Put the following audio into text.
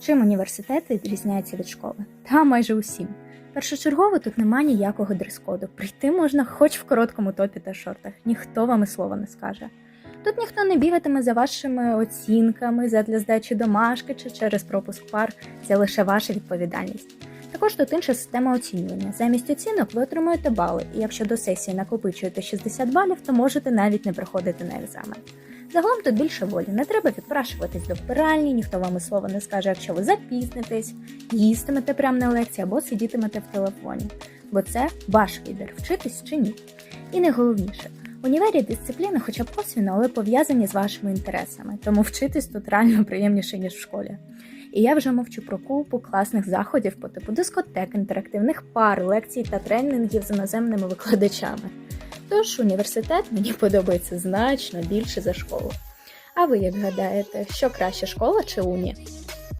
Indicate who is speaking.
Speaker 1: Чим університет відрізняється від школи? Та майже усім. Першочергово тут немає ніякого дрес-коду. Прийти можна хоч в короткому топі та шортах, ніхто вам і слова не скаже. Тут ніхто не бігатиме за вашими оцінками, задля здачі домашки чи через пропуск пар, це лише ваша відповідальність. Також тут інша система оцінювання. Замість оцінок ви отримуєте бали, і якщо до сесії накопичуєте 60 балів, то можете навіть не приходити на екзамен. Загалом тут більше волі, не треба відпрашуватись до вбиральні, ніхто вам і слова не скаже, якщо ви запізнитесь, їстимете прямо на лекції або сидітимете в телефоні. Бо це ваш вибір, вчитись чи ні. І найголовніше, в універі дисципліни, хоча б косвіно, але пов'язані з вашими інтересами, тому вчитись тут реально приємніше, ніж в школі. І я вже мовчу про купу класних заходів по типу дискотек, інтерактивних пар, лекцій та тренінгів з іноземними викладачами. Тож університет мені подобається значно більше за школу. А ви як гадаєте, що краще школа чи уні?